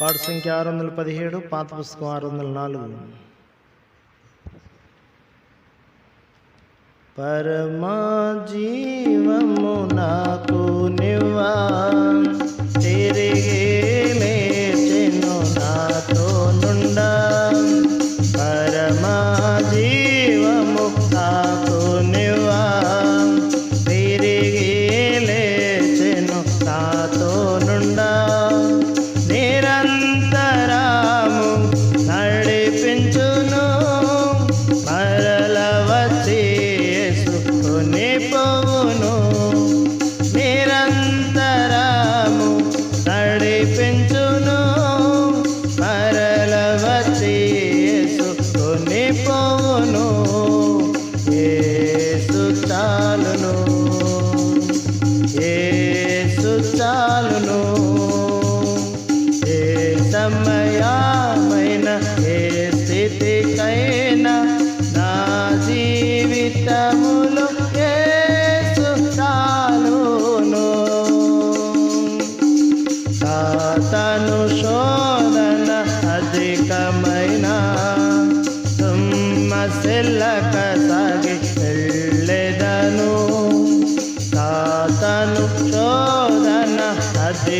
పాఠ సంఖ్య ఆరు వందల పదిహేడు పాత పుస్తకం ఆరు వందల నాలుగు. పరమా జీవము నాకు నివా చాలును ఏ సమయమైన ఏ స్థితికైనా నా జీవితములో యేసు చాలును సాతను శోధన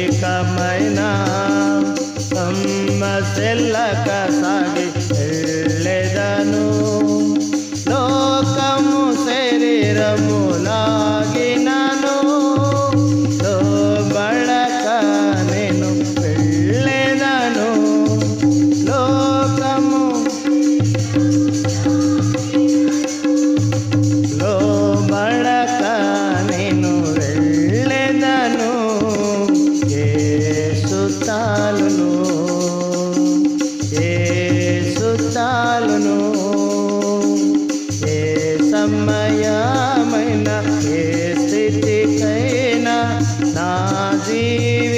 అధికమైన సెల్లక సాగి చాలును యేసు చాలును ఏ సమయమైన ఏ స్థితికైనా నా జీవి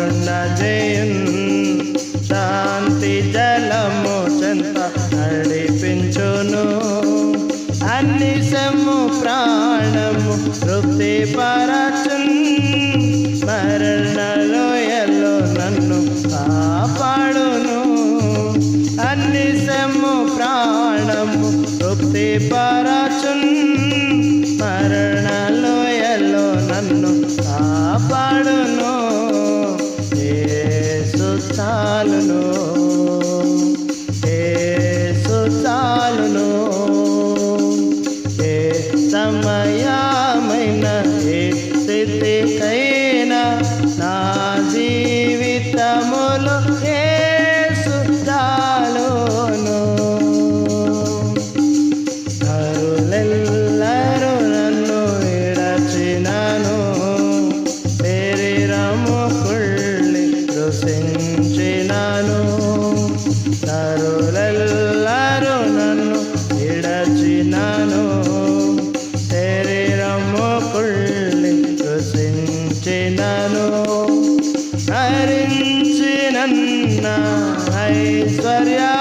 కరుణ శాంతి జలము చెంత నడిపించును. అన్ని సము ప్రాణము తృప్తి పరచున్. మరణలో నన్ను కాపాడును. అన్ని సము ప్రాణము తృప్తి పరచున్. మరణలో నన్ను కాపాడును. దర్శించినాను తరులెల్లారు నన్ను విడచినాను. శరీరముకుళ్ళి రుచించినాను హరించినన్న ఐశ్వర్యా